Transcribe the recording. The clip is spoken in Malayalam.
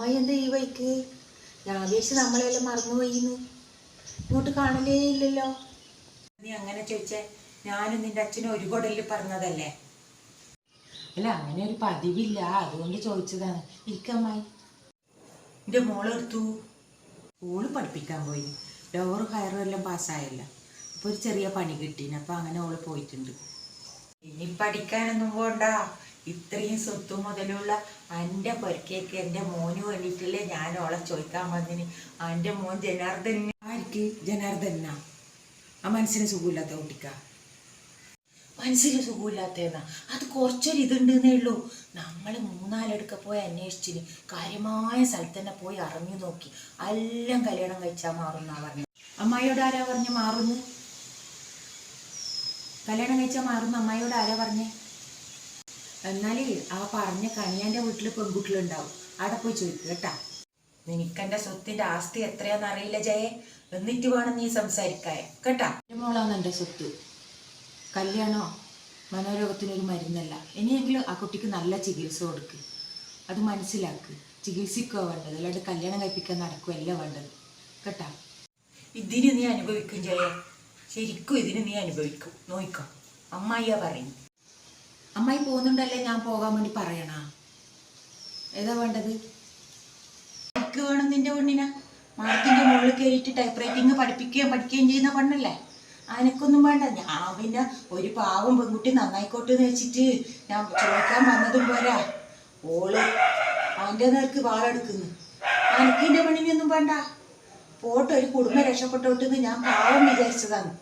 അമ്മായി എന്താ ഈ വൈക്ക് ഞാൻ വിചാരിച്ചു നമ്മളെല്ലാം മറന്നുപോയിന്ന്. ഇങ്ങോട്ട് കാണലേ ഇല്ലല്ലോ. നീ അങ്ങനെ ചോദിച്ചേ ഞാനും നിന്റെ അച്ഛനും ഒരു കൊടലിൽ പറഞ്ഞതല്ലേ? അല്ല അങ്ങനെ ഒരു പതിവില്ല. അതുകൊണ്ട് ചോദിച്ചതാണ്. ഇരിക്കമ്മായി എന്റെ മോളെടുത്തു ഓൾ പഠിപ്പിക്കാൻ പോയി. ലോവർ ഹയറും എല്ലാം പാസ്സായല്ല അപ്പോൾ ഒരു ചെറിയ പണി കിട്ടീന്. അപ്പോൾ അങ്ങനെ ഓൾ പോയിട്ടുണ്ട്. ഇനി പഠിക്കാനൊന്നും പോണ്ട. ഇത്രയും സ്വത്ത് മുതലുള്ള എന്റെ പൊരക്കേക്ക് എന്റെ മോന് വേണ്ടിയിട്ടില്ലേ ഞാൻ ഓളെ ചോദിക്കാൻ വന്നിന് എന്റെ മോൻ ജനാർദ്ദൻ ആർക്ക്? ജനാർദ്ദന ആ മനസ്സിന് സുഖമില്ലാത്ത കുട്ടിക്ക. മനസ്സിന് സുഖമില്ലാത്തതെന്നാ? അത് കുറച്ചൊരു ഇതുണ്ടെന്നേ ഉള്ളൂ. നമ്മൾ മൂന്നാലെടുക്ക പോയി അന്വേഷിച്ചിന്. കാര്യമായ സ്ഥലത്ത് തന്നെ പോയി അറിഞ്ഞു നോക്കി. എല്ലാം കല്യാണം കഴിച്ചാൽ മാറുന്നാ പറഞ്ഞു അമ്മായിയോട് ആരാ പറഞ്ഞു മാറുന്നു? കല്യാണം കഴിച്ചാൽ മാറുന്നു? അമ്മായിയോട് ആരാ പറഞ്ഞേ? എന്നാൽ ആ പറഞ്ഞ കണിയാന്റെ വീട്ടിൽ പെൺകുട്ടികളുണ്ടാവും. അവിടെ പോയി ചോദിക്കുക കേട്ടാ. നിനക്കെന്റെ സ്വത്തിന്റെ ആസ്തി എത്രയാന്ന് അറിയില്ല ജയെ. എന്നിട്ട് വേണം നീ സംസാരിക്കാൻ കേട്ടാ? മോളാന്ന് മോളാണ് എന്റെ സ്വത്ത്. കല്യാണോ മനോരോഗത്തിനൊരു മരുന്നല്ല. ഇനിയെങ്കിലും ആ കുട്ടിക്ക് നല്ല ചികിത്സ കൊടുക്ക്. അത് മനസ്സിലാക്ക്. ചികിത്സിക്കുക വേണ്ടത്. അല്ലാണ്ട് കല്യാണം കഴിപ്പിക്കാൻ നടക്കുകയല്ല വേണ്ടത്. കേട്ടാ? ഇതിന് നീ അനുഭവിക്കും ജയ. ശരിക്കും ഇതിന് നീ അനുഭവിക്കും. നോയിക്കോ. അമ്മായിയാ പറയും അമ്മായി പോകുന്നുണ്ടല്ലേ ഞാൻ പോകാൻ വേണ്ടി പറയണ? ഏതാ വേണ്ടത്? എനിക്ക് വേണം നിന്റെ പെണ്ണിന. മാർക്കിന്റെ മുകളിൽ കയറിയിട്ട് ടൈപ്പ് റൈറ്റിംഗ് പഠിപ്പിക്കുകയും പഠിക്കുകയും ചെയ്യുന്ന പെണ്ണല്ലേ? അനക്കൊന്നും വേണ്ട. ഞാൻ പിന്നെ ഒരു പാവം പെൺകുട്ടി നന്നായിക്കോട്ടെ എന്ന് വെച്ചിട്ട് ഞാൻ ചോദിക്കാൻ വന്നതും പോരാ. ഓൾ അവന്റെ നേർക്ക് വാളെടുക്കുന്നു. അനക്കിന്റെ പെണ്ണിനൊന്നും വേണ്ട. പോട്ടെ ഒരു കുടുംബം രക്ഷപ്പെട്ടോട്ടെന്ന് ഞാൻ പാവം വിചാരിച്ചതാണ്.